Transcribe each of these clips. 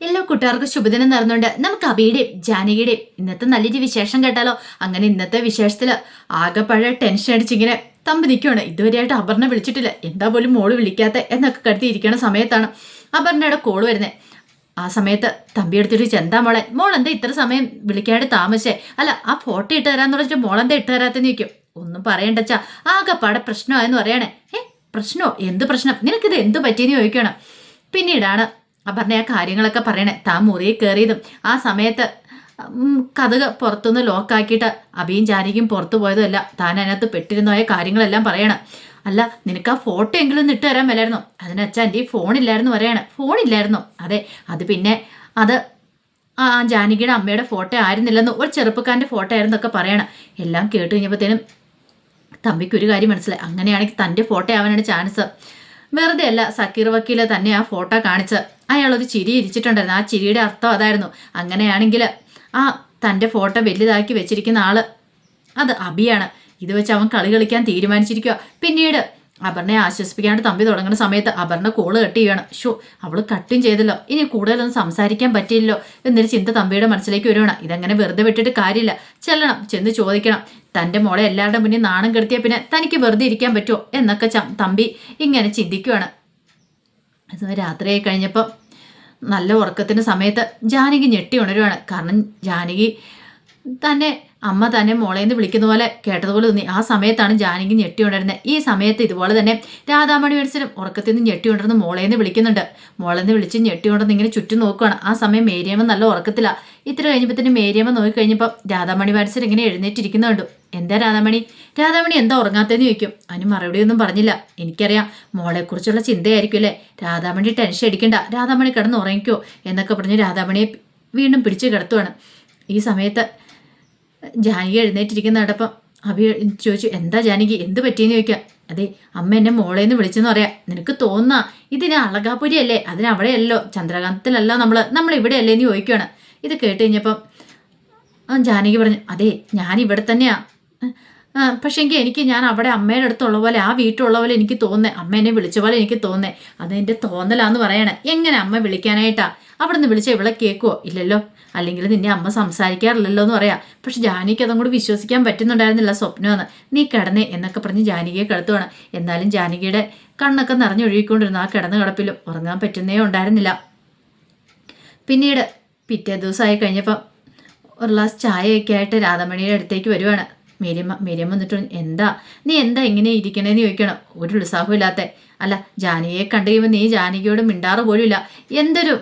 എല്ലാ കൂട്ടുകാർക്കും ശുഭദിനം നടന്നുണ്ട് നമുക്ക് അബിയുടെയും ജാനകിയുടെയും ഇന്നത്തെ നല്ലൊരു വിശേഷം കേട്ടാലോ? അങ്ങനെ ഇന്നത്തെ വിശേഷത്തിൽ ആകെപ്പഴ ടെൻഷൻ അടിച്ചിങ്ങനെ തമ്പി നിൽക്കുകയാണ് ഇതുവരെയായിട്ട് അപർണ വിളിച്ചിട്ടില്ല. എന്താ പോലും മോൾ വിളിക്കാത്ത എന്നൊക്കെ കരുതിയിരിക്കുന്ന സമയത്താണ് അപർണയുടെ കോൾ വരുന്നത് ആ സമയത്ത് തമ്പി എടുത്തിട്ട് ചെന്താ മോളെ? മോൾ എന്താ ഇത്ര സമയം വിളിക്കാണ്ട് താമസിച്ചേ? അല്ല ആ ഫോട്ടോ ഇട്ട് തരാന്ന് പറഞ്ഞിട്ട് മോളെന്താ ഇട്ട് തരാത്തെന്ന് ചോദിക്കും. ഒന്നും പറയണ്ടച്ചാ ആകെപ്പാടെ പ്രശ്നമായെന്ന് പറയണേ. ഏ പ്രശ്നമോ? എന്ത് പ്രശ്നം? നിനക്കിത് എന്ത് പറ്റിയെന്ന് ചോദിക്കണം. പിന്നീടാണ് അപർണ ആ കാര്യങ്ങളൊക്കെ പറയണേ. താൻ മുറിയിൽ കയറിയതും ആ സമയത്ത് കഥക പുറത്തുനിന്ന് ലോക്കാക്കിയിട്ട് അബിയും ജാനകിയും പുറത്തു പോയതുമല്ല. താൻ അതിനകത്ത് പെട്ടിരുന്നതായ കാര്യങ്ങളെല്ലാം പറയണം. അല്ല നിനക്ക് ആ ഫോട്ടോ എങ്കിലും ഒന്ന് ഇട്ട് തരാൻ മേലായിരുന്നോ? അതിനച്ഛാ എന്റെ ഈ ഫോണില്ലായിരുന്നു പറയണേ. ഫോണില്ലായിരുന്നോ അതെ അത് പിന്നെ അത് ആ ജാനകിയുടെ അമ്മയുടെ ഫോട്ടോ ആയിരുന്നില്ലെന്ന് ഒരു ചെറുപ്പക്കാരന്റെ ഫോട്ടോ ആയിരുന്നൊക്കെ പറയണം. എല്ലാം കേട്ട് കഴിഞ്ഞപ്പോഴത്തേനും തമ്പിക്ക് ഒരു കാര്യം മനസ്സിലായി. അങ്ങനെയാണെങ്കിൽ തന്റെ ഫോട്ടോ ആവാനാണ് ചാൻസ് വെറുതെ അല്ല സക്കീർ വക്കീലെ തന്നെ ആ ഫോട്ടോ കാണിച്ച് അയാളൊരു ചിരി ഇരിച്ചിട്ടുണ്ടായിരുന്നു. ആ ചിരിയുടെ അർത്ഥം അതായിരുന്നു. അങ്ങനെയാണെങ്കിൽ ആ തന്റെ ഫോട്ടോ വലുതാക്കി വെച്ചിരിക്കുന്ന ആൾ അത് അബിയാണ്. ഇത് വെച്ച് അവൻ കളി കളിക്കാൻ തീരുമാനിച്ചിരിക്കുക പിന്നീട് അപർണയെ ആശ്വസിപ്പിക്കാണ്ട് തമ്പി തുടങ്ങുന്ന സമയത്ത് അപർണ കോൾ കട്ട് ചെയ്യണം ഷോ അവൾ കട്ടും ചെയ്തല്ലോ. ഇനി കൂടുതലൊന്നും സംസാരിക്കാൻ പറ്റില്ലല്ലോ എന്നൊരു ചിന്ത തമ്പിയുടെ മനസ്സിലേക്ക് വരുവാണ്. ഇതങ്ങനെ വെറുതെ വിട്ടിട്ട് കാര്യമില്ല. ചെല്ലണം ചെന്ന് ചോദിക്കണം. തന്റെ മോളെ എല്ലാവരുടെ മുന്നിൽ നാണം കെടുത്തിയ പിന്നെ തനിക്ക് വെറുതെ ഇരിക്കാൻ പറ്റുമോ എന്നൊക്കെ തമ്പി ഇങ്ങനെ ചിന്തിക്കുവാണ്. അത് രാത്രിയായി കഴിഞ്ഞപ്പോൾ നല്ല ഉറക്കത്തിന്റെ സമയത്ത് ജാനകി ഞെട്ടി ഉണരുവാണ്. കാരണം ജാനകി തന്നെ അമ്മ തന്നെ മോളേന്ന് വിളിക്കുന്ന പോലെ കേട്ടതുപോലെ തോന്നി. ആ സമയത്താണ് ജാനകി ഞെട്ടി ഉണരുന്നത് ഈ സമയത്ത് ഇതുപോലെ തന്നെ രാധാമണി മത്സരം ഉറക്കത്തിൽ നിന്ന് ഞെട്ടി ഉണർന്ന് മോളേന്ന് വിളിക്കുന്നുണ്ട്. മോളേന്ന് വിളിച്ച് ഞെട്ടി ഉണർന്ന് ഇങ്ങനെ ചുറ്റും നോക്കുകയാണ് ആ സമയം മേരിയമ്മ നല്ല ഉറക്കത്തിലാണ് ഇത്ര കഴിഞ്ഞപ്പോൾ തന്നെ മേരിയമ്മ നോക്കി കഴിഞ്ഞപ്പോൾ രാധാമണി മത്സരം ഇങ്ങനെ എഴുന്നേറ്റിരിക്കുന്നുണ്ട്. എന്താ രാധാമണി? രാധാമണി എന്താ ഉറങ്ങാത്തതെന്ന് ചോദിക്കും. അതിന് മറുപടിയൊന്നും പറഞ്ഞില്ല. എനിക്കറിയാം മോളെക്കുറിച്ചുള്ള ചിന്തയായിരിക്കും അല്ലേ? രാധാമണി ടെൻഷൻ അടിക്കണ്ട. രാധാമണി കിടന്ന് ഉറങ്ങിക്കോ എന്നൊക്കെ പറഞ്ഞ് രാധാമണിയെ വീണ്ടും പിടിച്ചു കിടത്തുവാണ്. ഈ സമയത്ത് ജാനകി എഴുന്നേറ്റിരിക്കുന്ന കണ്ടപ്പം അഭി ചോദിച്ചു എന്താ ജാനകി? എന്ത് പറ്റിയെന്ന് ചോദിക്കാം? അതെ അമ്മ എന്നെ മോളേന്ന് വിളിച്ചെന്ന് പറയാം. നിനക്ക് തോന്നാ ഇതിന് അളകാപുരി അല്ലേ അതിന് അവിടെയല്ലോ ചന്ദ്രകാന്തത്തിലല്ല നമ്മൾ നമ്മൾ ഇവിടെ അല്ലേ എന്ന് ചോദിക്കുകയാണ് ഇത് കേട്ട് കഴിഞ്ഞപ്പം ജാനകി പറഞ്ഞു അതെ ഞാൻ ഇവിടെ പക്ഷേങ്കിൽ എനിക്ക് ഞാൻ അവിടെ അമ്മയുടെ അടുത്തുള്ള പോലെ ആ വീട്ടിലുള്ള പോലെ എനിക്ക് തോന്നേ അമ്മ എന്നെ വിളിച്ച പോലെ എനിക്ക് തോന്നേ അത് എന്റെ തോന്നലാന്ന് പറയണേ. എങ്ങനെ അമ്മ വിളിക്കാനായിട്ടാ? അവിടെ നിന്ന് വിളിച്ച ഇവിടെ കേൾക്കുവോ ഇല്ലല്ലോ. അല്ലെങ്കിൽ നിന്നെ അമ്മ സംസാരിക്കാറില്ലല്ലോ എന്ന് പറയാം. പക്ഷെ ജാനകിക്ക് അതും കൂടി വിശ്വസിക്കാൻ പറ്റുന്നുണ്ടായിരുന്നില്ല സ്വപ്നമെന്ന്. നീ കിടന്നേ എന്നൊക്കെ പറഞ്ഞ് ജാനകിയെ കിടത്തുവാണ്. എന്നാലും ജാനകിയുടെ കണ്ണൊക്കെ നിറഞ്ഞൊഴുകിക്കൊണ്ടിരുന്നു ആ കിടന്ന കിടപ്പിലും ഉറങ്ങാൻ പറ്റുന്നേ ഉണ്ടായിരുന്നില്ല. പിന്നീട് പിറ്റേ ദിവസമായി കഴിഞ്ഞപ്പം ഒരു ഗ്ലാസ് ചായയൊക്കെ ആയിട്ട് രാധമണിയുടെ അടുത്തേക്ക് വരുവാണ്. മേരിയമ്മ മേരിയമ്മ എന്നിട്ട് എന്താ? നീ എന്താ ഇങ്ങനെ ഇരിക്കണേന്ന് ചോദിക്കണം. ഒരു ഉത്സാഹവും ഇല്ലാത്ത. അല്ല ജാനകിയെ കണ്ടു കഴിയുമ്പോൾ നീ ജാനകിയോട് മിണ്ടാറ് പോലും ഇല്ല എന്തൊരു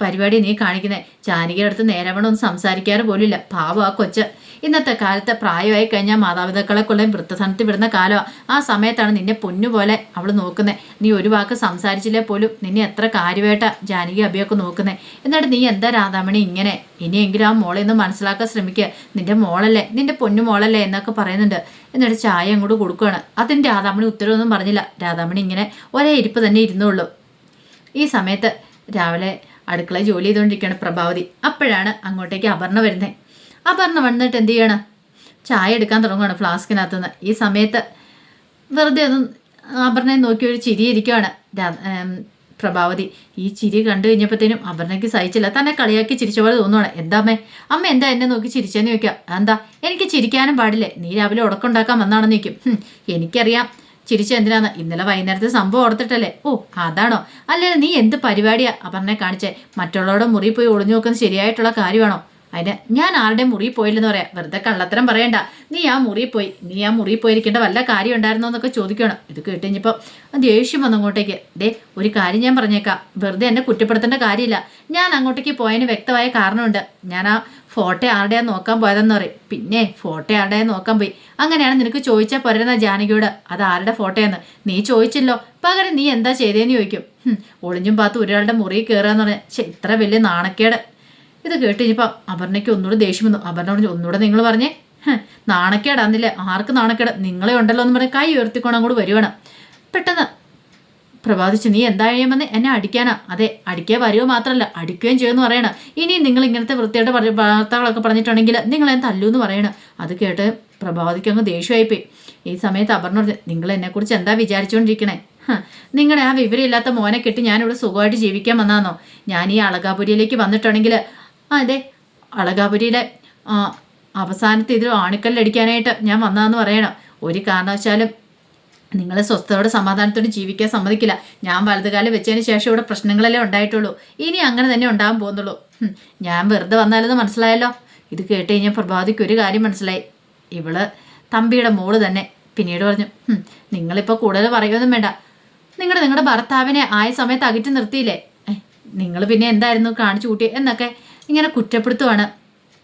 പരിപാടി നീ കാണിക്കുന്നത് ജാനകിയുടെ അടുത്ത് നേരവണ്ണം ഒന്നും സംസാരിക്കാറ് പോലും ഇല്ല പാവം ആ കൊച്ച്. ഇന്നത്തെ കാലത്ത് പ്രായമായി കഴിഞ്ഞാൽ മാതാപിതാക്കളെ കൊള്ളയും വൃദ്ധസ്ഥാനത്ത് വിടുന്ന കാലമാണ് ആ സമയത്താണ് നിന്നെ പൊന്നുപോലെ അവൾ നോക്കുന്നത് നീ ഒരു വാക്ക് സംസാരിച്ചില്ലേ പോലും നിന്നെ എത്ര കാര്യമായിട്ടാ ജാനകി അഭിയൊക്കെ നോക്കുന്നത് എന്നിട്ട് നീ എന്താ രാധാമണി ഇങ്ങനെ? ഇനിയെങ്കിലും ആ മോളെ ഒന്ന് മനസ്സിലാക്കാൻ ശ്രമിക്കുക നിന്റെ മോളല്ലേ? നിന്റെ പൊന്നു മോളല്ലേ എന്നൊക്കെ പറയുന്നുണ്ട്. എന്നിട്ട് ചായ അങ്ങോട്ട് കൊടുക്കുകയാണ് അതിന് രാധാമണി ഉത്തരവൊന്നും പറഞ്ഞില്ല. രാധാമണി ഇങ്ങനെ ഒരേ ഇരിപ്പ് തന്നെ ഇരുന്നുള്ളൂ ഈ സമയത്ത് രാവിലെ അടുക്കള ജോലി ചെയ്തുകൊണ്ടിരിക്കുകയാണ് പ്രഭാവതി. അപ്പോഴാണ് അങ്ങോട്ടേക്ക് അപർണ വരുന്നത് അപർണ വന്നിട്ട് എന്ത് ചെയ്യണം? ചായ എടുക്കാൻ തുടങ്ങുകയാണ് ഫ്ലാസ്കിനകത്തുനിന്ന്. ഈ സമയത്ത് വെറുതെ ഒന്ന് അപർണയെ നോക്കി ഒരു ചിരി ഇരിക്കുകയാണ് രാ- ഏം, പ്രഭാവതി. ഈ ചിരി കണ്ടു കഴിഞ്ഞപ്പോഴത്തേനും അപർണയ്ക്ക് സഹിച്ചില്ല. തന്നെ കളിയാക്കി ചിരിച്ച പോലെ തോന്നുവാണ്. എന്താമ്മേ അമ്മ? എന്താ എന്നെ നോക്കി ചിരിച്ചെന്ന് ചോദിക്കാം? എന്താ എനിക്ക് ചിരിക്കാനും പാടില്ലേ? നീ രാവിലെ ഉടക്കുണ്ടാക്കാൻ വന്നാണെന്ന് ചോദിക്കും. എനിക്കറിയാം. ചിരിച്ച എന്തിനാന്ന്? ഇന്നലെ വൈകുന്നേരത്തെ സംഭവം ഓർത്തിട്ടല്ലേ? ഓ അതാണോ? അല്ലെങ്കിൽ നീ എന്ത് പരിപാടിയാ അപർണയെ കാണിച്ചേ? മറ്റുള്ളവരുടെ മുറി പോയി ഒളിഞ്ഞു നോക്കുന്നത് ശരിയായിട്ടുള്ള കാര്യമാണോ? അതിന് ഞാൻ ആരുടെ മുറിയിൽ പോയില്ലെന്ന് പറയാം. വെറുതെ കള്ളത്തരം പറയണ്ട. നീ ആ മുറിയിൽ പോയി. നീ ആ മുറിയിൽ പോയിരിക്കേണ്ട വല്ല കാര്യം ഉണ്ടായിരുന്നോ എന്നൊക്കെ ചോദിക്കണം. ഇത് കേട്ട് കഴിഞ്ഞപ്പോൾ ദേഷ്യം വന്നു അങ്ങോട്ടേക്ക്. ദേ ഒരു കാര്യം ഞാൻ പറഞ്ഞേക്കാം. വെറുതെ എന്നെ കുറ്റപ്പെടുത്തേണ്ട കാര്യമില്ല. ഞാൻ അങ്ങോട്ടേക്ക് പോയതിന് വ്യക്തമായ കാരണമുണ്ട്. ഞാൻ ആ ഫോട്ടോ ആരുടെയാ നോക്കാൻ പോയതെന്ന് പറയും. പിന്നെ ഫോട്ടോ ആരുടെയാ നോക്കാൻ പോയി. അങ്ങനെയാണ് നിനക്ക് ചോദിച്ചാൽ പോരുന്ന ജാനകിയോട്. അത് ആരുടെ ഫോട്ടോയെന്ന്? നീ ചോദിച്ചില്ലോ. പകരം നീ എന്താ ചെയ്തേന്ന് ചോദിക്കും. ഒളിഞ്ഞും പാത്ത് ഒരാളുടെ മുറി കയറുക എന്ന് പറഞ്ഞാൽ ഇത്ര വലിയ നാണക്കേട്. ഇത് കേട്ട് കഴിഞ്ഞപ്പോൾ അപർണയ്ക്ക് ഒന്നുകൂടെ ദേഷ്യം വന്നു. അപർണ പറഞ്ഞു ഒന്നുകൂടെ നിങ്ങൾ പറഞ്ഞേ. "ഹ്, നാണക്കേടാന്നില്ലേ? ആർക്ക് നാണക്കേട്. നിങ്ങളെ ഉണ്ടല്ലോ എന്ന് പറഞ്ഞ് കൈ ഉയർത്തിക്കൊണ്ട് അങ്ങോട്ട് വരുവാണ്. പെട്ടെന്ന് പ്രഭാതിച്ച് നീ എന്താ കഴിയുമെന്ന് എന്നെ അടിക്കാനാ. അതെ അടിക്കുക വരുമോ മാത്രമല്ല അടിക്കുകയും ചെയ്യുമെന്ന് പറയണ. ഇനി നിങ്ങൾ ഇങ്ങനത്തെ വൃത്തിയായിട്ട് വാർത്തകളൊക്കെ പറഞ്ഞിട്ടുണ്ടെങ്കിൽ നിങ്ങൾ ഞാൻ തല്ലൂന്ന് പറയണം. അത് കേട്ട് പ്രഭാതിക്ക് അങ്ങ് ദേഷ്യമായിപ്പോയി. ഈ സമയത്ത് അപർണ പറഞ്ഞു നിങ്ങൾ എന്നെക്കുറിച്ച് എന്താ വിചാരിച്ചുകൊണ്ടിരിക്കണേ? നിങ്ങളുടെ ആ വിവരമില്ലാത്ത മോനെ കിട്ടി ഞാനിവിടെ സുഖമായിട്ട് ജീവിക്കാൻ വന്നാന്നോ? ഞാൻ ഈ അളകാപുരിയിലേക്ക് വന്നിട്ടുണ്ടെങ്കിൽ അതെ അളകാപുരിയിലെ അവസാനത്തെ ഇതിൽ ആണിക്കല്ലടിക്കാനായിട്ട് ഞാൻ വന്നതെന്ന് പറയണം. ഒരു കാരണവശാലും നിങ്ങളെ സ്വസ്ഥതയോടെ സമാധാനത്തോടെ ജീവിക്കാൻ സമ്മതിക്കില്ല. ഞാൻ വലതുകാലം വെച്ചതിന് ശേഷം ഇവിടെ പ്രശ്നങ്ങളല്ലേ ഉണ്ടായിട്ടുള്ളൂ. ഇനി അങ്ങനെ തന്നെ ഉണ്ടാകാൻ പോകുന്നുള്ളൂ. ഞാൻ വെറുതെ വന്നാലെന്ന് മനസ്സിലായല്ലോ? ഇത് കേട്ട് കഴിഞ്ഞാൽ പ്രഭാതിക്ക് ഒരു കാര്യം മനസ്സിലായി. ഇവൾ തമ്പിയുടെ മോൾ തന്നെ പിന്നീട് പറഞ്ഞു "ഹും, നിങ്ങളിപ്പോൾ കൂടുതൽ പറയുമൊന്നും വേണ്ട. നിങ്ങൾ നിങ്ങളുടെ ഭർത്താവിനെ ആയ സമയത്ത് അകറ്റി നിർത്തിയില്ലേ? നിങ്ങൾ പിന്നെ എന്തായിരുന്നു കാണിച്ചു കൂട്ടി എന്നൊക്കെ ഇങ്ങനെ കുറ്റപ്പെടുത്തുവാണ്.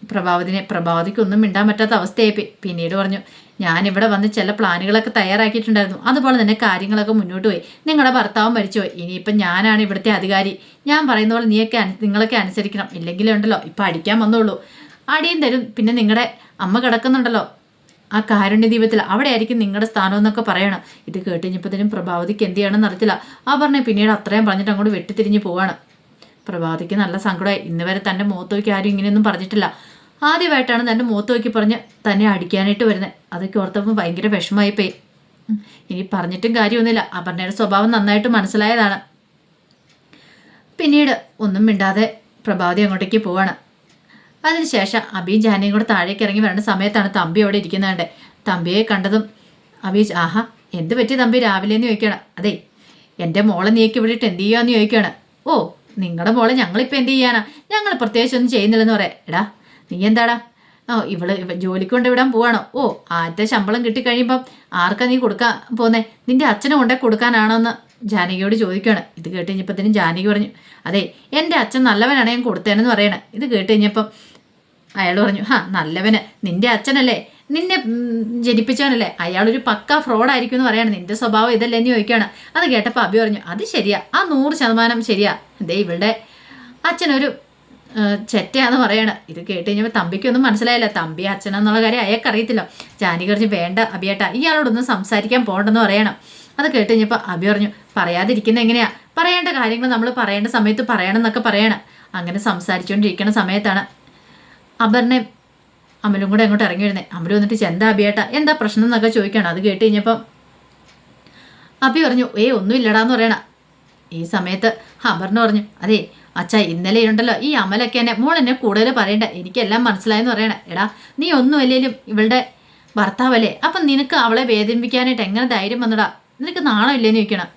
പ്രഭാവതിനെ പ്രഭാവതിക്കൊന്നും മിണ്ടാൻ പറ്റാത്ത അവസ്ഥയായി പിന്നീട് പറഞ്ഞു ഞാനിവിടെ വന്ന് ചില പ്ലാനുകളൊക്കെ തയ്യാറാക്കിയിട്ടുണ്ടായിരുന്നു. അതുപോലെ തന്നെ കാര്യങ്ങളൊക്കെ മുന്നോട്ട് പോയി. നിങ്ങളുടെ ഭർത്താവ് മരിച്ചുപോയി ഇനിയിപ്പം ഞാനാണ് ഇവിടുത്തെ അധികാരി. ഞാൻ പറയുന്ന പോലെ നീയൊക്കെ നിങ്ങളൊക്കെ അനുസരിക്കണം. ഇല്ലെങ്കിൽ ഉണ്ടല്ലോ ഇപ്പം അടിക്കാൻ വന്നോളൂ. അടിയും തരും. പിന്നെ നിങ്ങളുടെ അമ്മ കിടക്കുന്നുണ്ടല്ലോ. ആ കാരുണ്യ ദീപത്തിൽ അവിടെ ആയിരിക്കും നിങ്ങളുടെ സ്ഥാനം എന്നൊക്കെ പറയണം. ഇത് കേട്ടുകഴിഞ്ഞപ്പോഴത്തേനും പ്രഭാവതിക്ക് എന്ത് ചെയ്യണമെന്ന് അറിയത്തില്ല. ആ പറഞ്ഞ പിന്നീട് അത്രയും പറഞ്ഞിട്ട് അങ്ങോട്ട് വെട്ടിത്തിരിഞ്ഞ് പോവാണ്. പ്രഭാവതിക്ക് നല്ല സങ്കടമായി. ഇന്ന് വരെ തന്റെ മുഖത്ത് നോക്കി ആരും ഇങ്ങനെയൊന്നും പറഞ്ഞിട്ടില്ല. ആദ്യമായിട്ടാണ് തന്റെ മുഖത്ത് നോക്കി പറഞ്ഞ് തന്നെ അടിക്കാനായിട്ട് വരുന്നത്. അതൊക്കെ ഓർത്തപ്പോൾ ഭയങ്കര വിഷമമായി പോയി. ഇനി പറഞ്ഞിട്ടും കാര്യമൊന്നുമില്ല. അപർണയുടെ സ്വഭാവം നന്നായിട്ട് മനസ്സിലായതാണ്. പിന്നീട് ഒന്നും മിണ്ടാതെ പ്രഭാതി അങ്ങോട്ടേക്ക് പോവാണ്. അതിനുശേഷം അബിയും ജാനയും കൂടെ താഴേക്ക് ഇറങ്ങി വരേണ്ട സമയത്താണ് തമ്പി അവിടെ ഇരിക്കുന്നുണ്ട് തമ്പിയെ കണ്ടതും അബി ആഹാ എന്ത് പറ്റി തമ്പി? രാവിലെ എന്ന് ചോദിക്കുകയാണ്. അതെ എന്റെ മോളെ നീക്കി ഇവിടെ ഇട്ട് എന്ത് എന്ന് ചോദിക്കുകയാണ്. നിങ്ങളുടെ മോളെ ഞങ്ങളിപ്പോൾ എന്ത് ചെയ്യാനാ? ഞങ്ങൾ പ്രത്യേകിച്ച് ഒന്നും ചെയ്യുന്നില്ലെന്ന് പറയാം. എടാ നീ എന്താടാ? ഓ ഇവൾ ഇവ ജോലിക്ക് കൊണ്ട് വിടാൻ പോവാണോ? ഓ ആദ്യത്തെ ശമ്പളം കിട്ടിക്കഴിയുമ്പം ആർക്കാ നീ കൊടുക്കാൻ പോന്നേ? നിന്റെ അച്ഛനെ കൊണ്ടേ കൊടുക്കാനാണോ എന്ന് ജാനകിയോട് ചോദിക്കുകയാണ് ഇത് കേട്ട് കഴിഞ്ഞപ്പോഴത്തേനും ജാനകി പറഞ്ഞു അതെ എന്റെ അച്ഛൻ നല്ലവനാണ് ഞാൻ കൊടുത്തേനെന്ന് പറയണേ. ഇത് കേട്ട് കഴിഞ്ഞപ്പം അയാൾ പറഞ്ഞു ഹാ നല്ലവന്. നിന്റെ അച്ഛനല്ലേ? നിന്നെ ജനിപ്പിച്ചവനല്ലേ? അയാളൊരു പക്ക ഫ്രോഡായിരിക്കും എന്ന് പറയാണ്. നിന്റെ സ്വഭാവം ഇതല്ലേ എന്ന് ചോദിക്കുകയാണ്. അത് കേട്ടപ്പോൾ അബി പറഞ്ഞു അത് ശരിയാ. ആ നൂറ് ശതമാനം ശരിയാ. ദേ ഇവളുടെ അച്ഛനൊരു ചെറ്റയാന്ന് പറയണ. ഇത് കേട്ട് കഴിഞ്ഞപ്പോൾ തമ്പിക്കൊന്നും മനസ്സിലായില്ല. തമ്പി അച്ഛനെന്നുള്ള കാര്യം അയാൾക്ക് അറിയത്തില്ല. ജാനി പറഞ്ഞു വേണ്ട അബിയേട്ട ഇയാളോടൊന്നും സംസാരിക്കാൻ പോകണ്ടെന്ന് പറയണം. അത് കേട്ട് കഴിഞ്ഞപ്പോൾ അബി പറഞ്ഞു പറയാതിരിക്കുന്ന എങ്ങനെയാ? പറയേണ്ട കാര്യങ്ങൾ നമ്മൾ പറയേണ്ട സമയത്ത് പറയണം എന്നൊക്കെ പറയണം. അങ്ങനെ സംസാരിച്ചുകൊണ്ടിരിക്കുന്ന സമയത്താണ് അപർണയും അമലും കൂടെ അങ്ങോട്ട് ഇറങ്ങി വരുന്നത് അമലും വന്നിട്ട് എന്താ അബിയേട്ട എന്താ പ്രശ്നം എന്നൊക്കെ ചോദിക്കണം അത് കേട്ട് കഴിഞ്ഞപ്പം അബി പറഞ്ഞു ഏ ഒന്നുമില്ലടാന്ന് പറയണ. ഈ സമയത്ത് ഹബറിന് പറഞ്ഞു അതെ അച്ഛാ ഇന്നലെ ഉണ്ടല്ലോ ഈ അമലൊക്കെ എന്നെ മോൾ എന്നെ കൂടുതൽ പറയണ്ട? എനിക്കെല്ലാം മനസ്സിലായെന്ന് പറയണ. എടാ നീ ഒന്നും അല്ലേലും ഇവളുടെ ഭർത്താവല്ലേ? അപ്പം നിനക്ക് അവളെ വേദനിപ്പിക്കാനായിട്ട് എങ്ങനെ ധൈര്യം വന്നടാ? നിനക്ക് നാണമില്ലേന്ന് ചോദിക്കണം.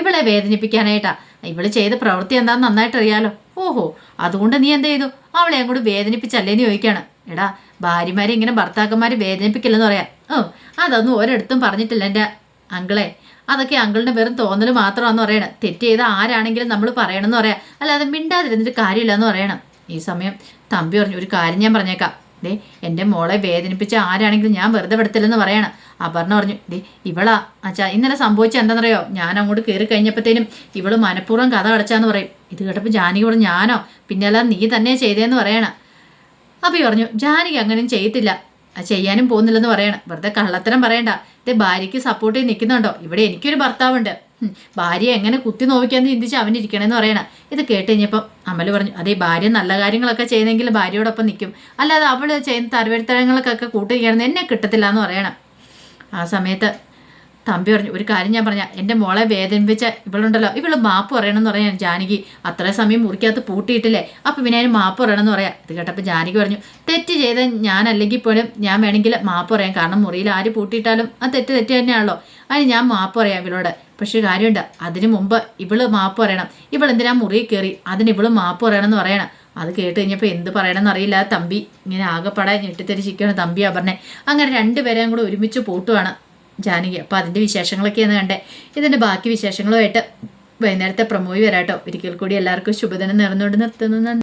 ഇവളെ വേദനിപ്പിക്കാനായിട്ടാ? ഇവൾ ചെയ്ത പ്രവൃത്തി എന്താണെന്ന് നന്നായിട്ട് അറിയാലോ ഓഹോ അതുകൊണ്ട് നീ എന്ത് ചെയ്തു? അവളെ അങ്ങോട്ട് വേദനിപ്പിച്ചല്ലേന്ന് ചോദിക്കാണ്. എടാ ഭാര്യമാരെ ഇങ്ങനെ ഭർത്താക്കന്മാരെ വേദനിപ്പിക്കില്ലെന്ന് പറയാം. ഓ അതൊന്നും ഒരിടത്തും പറഞ്ഞിട്ടില്ല എന്റെ അങ്കിളെ. അതൊക്കെ അങ്കിളിന്റെ വെറും തോന്നൽ മാത്രമാണെന്ന് പറയണം. തെറ്റ് ചെയ്ത ആരാണെങ്കിലും നമ്മൾ പറയണമെന്ന് പറയാം. അല്ലാതെ മിണ്ടാതിരുന്നിട്ട് കാര്യമില്ല എന്ന് പറയണം. ഈ സമയം തമ്പി പറഞ്ഞു ഒരു കാര്യം ഞാൻ പറഞ്ഞേക്കാം. ദേ എന്റെ മോളെ വേദനിപ്പിച്ച ആരാണെങ്കിലും ഞാൻ വെറുതെ വിടത്തില്ലെന്ന് പറയണം. അപർണ പറഞ്ഞു ദേ ഇവളാ അച്ഛാ ഇന്നലെ സംഭവിച്ച എന്താണെന്നറിയോ? ഞാൻ അങ്ങോട്ട് കയറി കഴിഞ്ഞപ്പോഴത്തേനും ഇവൾ മനഃപൂർവം കഥ അടച്ചാന്ന് പറയും. ഇത് കേട്ടപ്പോൾ ജാനകി പറഞ്ഞു ഞാനോ? പിന്നെ അല്ല നീ തന്നെ ചെയ്തേന്ന് പറയണം. അപ്പോൾ പറഞ്ഞു ജാനകി അങ്ങനെയും ചെയ്യത്തില്ല. ചെയ്യാനും പോകുന്നില്ലെന്ന് പറയണം. വെറുതെ കള്ളത്തരം പറയണ്ട. ഇത് ഭാര്യയ്ക്ക് സപ്പോർട്ട് ചെയ്ത് നിൽക്കുന്നുണ്ടോ ഇവിടെ എനിക്കൊരു ഭർത്താവുണ്ട്. ഭാര്യ എങ്ങനെ കുത്തി നോവിക്കാന്ന് ചിന്തിച്ച് അവൻ ഇരിക്കണമെന്ന് പറയണം. ഇത് കേട്ട് കഴിഞ്ഞപ്പം അമൽ പറഞ്ഞു അതേ ഭാര്യ നല്ല കാര്യങ്ങളൊക്കെ ചെയ്യുന്നെങ്കിൽ ഭാര്യയോടൊപ്പം നിൽക്കും അല്ലാതെ അവൾ ചെയ്യുന്ന തരവരുത്തരങ്ങൾക്കൊക്കെ കൂട്ടിരിക്കണമെന്ന് എന്നെ കിട്ടത്തില്ല എന്ന് പറയണം. ആ സമയത്ത് തമ്പി പറഞ്ഞു ഒരു കാര്യം ഞാൻ പറഞ്ഞ എന്റെ മോളെ വേദനിപ്പിച്ച ഇവളുണ്ടല്ലോ ഇവൾ മാപ്പ് പറയണമെന്ന് പറയാൻ ജാനകി അത്ര സമയം മുറിക്കകത്ത് പൂട്ടിയിട്ടില്ലേ അപ്പം പിന്നെ അതിന് മാപ്പ് പറയണമെന്ന് പറയാം. ഇത് കേട്ടപ്പോൾ ജാനകി പറഞ്ഞു തെറ്റ് ചെയ്ത ഞാനല്ലെങ്കിൽ പോലും ഞാൻ വേണമെങ്കിൽ മാപ്പ് പറയാം കാരണം മുറിയിൽ ആര് പൂട്ടിയിട്ടാലും ആ തെറ്റ് തെറ്റ് തന്നെയാണല്ലോ അതിന് ഞാൻ മാപ്പ് പറയാം ഇവളോട്. പക്ഷേ കാര്യമുണ്ട് അതിന് മുമ്പ് ഇവൾ മാപ്പ് പറയണം ഇവളെന്തിനാ മുറിയിൽ കയറി അതിന് ഇവൾ മാപ്പ് പറയണം എന്ന് പറയണം. അത് കേട്ട് കഴിഞ്ഞപ്പോൾ എന്ത് പറയണമെന്ന് അറിയില്ല. തമ്പി ഇങ്ങനെ ആകെപ്പാടെ ഞെട്ടിത്തെരിച്ചിരിക്കുകയാണ് തമ്പി പറഞ്ഞേ അങ്ങനെ രണ്ടുപേരെയും കൂടെ ഒരുമിച്ച് പൂട്ടുവാണ് ജാനകി. അപ്പോൾ അതിന്റെ വിശേഷങ്ങളൊക്കെയാണ് കണ്ടേ. ഇതിന്റെ ബാക്കി വിശേഷങ്ങളുമായിട്ട് വൈകുന്നേരത്തെ പ്രമോയി വരാട്ടോ. ഒരിക്കൽ കൂടി എല്ലാവർക്കും ശുഭദിനം നേർന്നുകൊണ്ട് നിർത്തുന്നു.